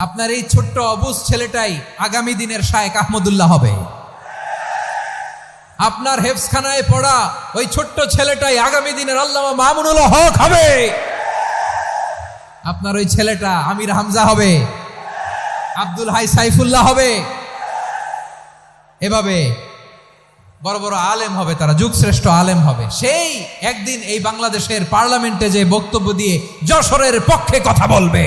আপনার এই ছোট্ট অবুজ ছেলেটাই আগামী দিনের শায়েক আহমদুল্লাহ হবে। আপনার হেফসখানায় পড়া ওই ছোট্ট ছেলেটাই আগামী দিনের আল্লামা মামুনুল হক হবে। আপনার ওই ছেলেটা আমির হামজা হবে। আব্দুল হাই সাইফুল্লাহ হবে। এভাবে বড় বড় আলেম হবে, তারা যুগশ্রেষ্ঠ আলেম হবে। সেই একদিন এই বাংলাদেশের পার্লামেন্টে যে বক্তব্য দিয়ে যশোরের পক্ষে কথা বলবে।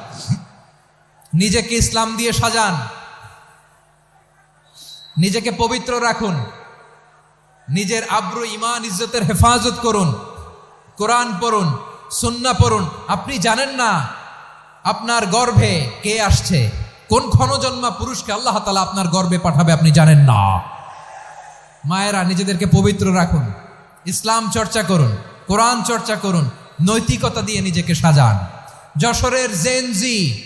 নিজেকে ইসলাম দিয়ে সাজান। নিজেকে পবিত্র রাখুন। নিজের আব্রু ইমান ইজ্জতের হেফাজত করুন। কোরআন পড়ুন, সুন্না পড়ুন। আপনি জানেন না আপনার গর্ভে কে আসছে? কোন ক্ষণজন্মা পুরুষকে আল্লাহ তালা আপনার গর্বে পাঠাবে আপনি জানেন না। মায়েরা নিজেদেরকে পবিত্র রাখুন। ইসলাম চর্চা করুন, কোরআন চর্চা করুন, নৈতিকতা দিয়ে নিজেকে সাজান। যশোরের জেনজি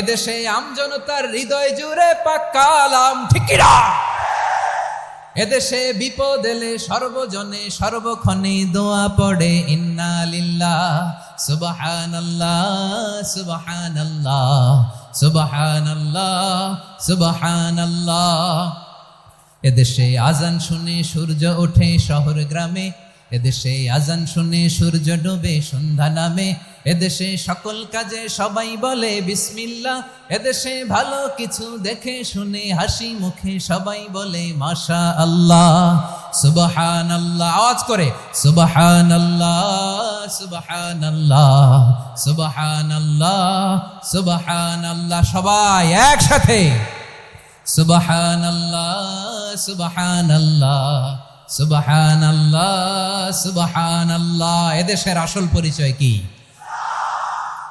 এদেশে আমজনতার হৃদয় জুড়ে পাক্কালাম ঠিকিরা এদেশে বিপদ এলে সর্বজনে সর্বক্ষণে দোয়া পড়ে, ইন্না লিল্লাহ, সুবহানাল্লাহ সুবহানাল্লাহ সুবহানাল্লাহ সুবহানাল্লাহ। এদেশে আজান শুনে সূর্য ওঠে শহর গ্রামে, এদেশে আজান শুনে সূর্য ডুবে সন্ধ্যা নামে এদেশে সকল কাজে সবাই বলে বিসমিল্লা এদেশে ভালো কিছু দেখে শুনে হাসি মুখে সবাই বলে মাশা আল্লাহ সুবহান আল্লাহ আওয়াজ করে সুবহান আল্লাহ সুবহান আল্লাহ সুবহান আল্লাহ সুবহান আল্লাহ সবাই একসাথে সুবহান আল্লাহ সুবহান আল্লাহ সুবহান আল্লাহ সুবহান আল্লাহ এদেশের আসল পরিচয় কি?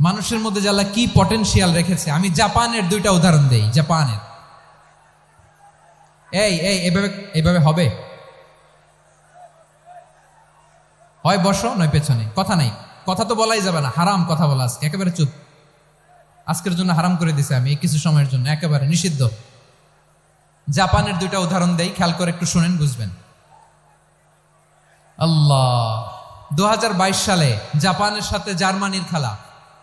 মানুষের মধ্যে যারা কি পটেনশিয়াল রেখেছে, আমি জাপানের দুইটা উদাহরণ দেই, জাপানের। এই এই, এভাবে এভাবে হবে? হয় বসো, নয় পেছনে। কথা নাই। কথা তো বলাই যাবে না, হারাম কথা বলা আজকে, একেবারে চুপ। আজকের জন্য হারাম করে দিছে আমি কিছু সময়ের জন্য, একেবারে নিষিদ্ধ। জাপানের দুইটা উদাহরণ দেই, খেয়াল করে একটু শুনেন, বুঝবেন। আল্লাহ দু হাজার বাইশ সালে জাপানের সাথে জার্মানির খেলা।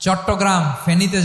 চট্টগ্রাম ফেনীতে যারা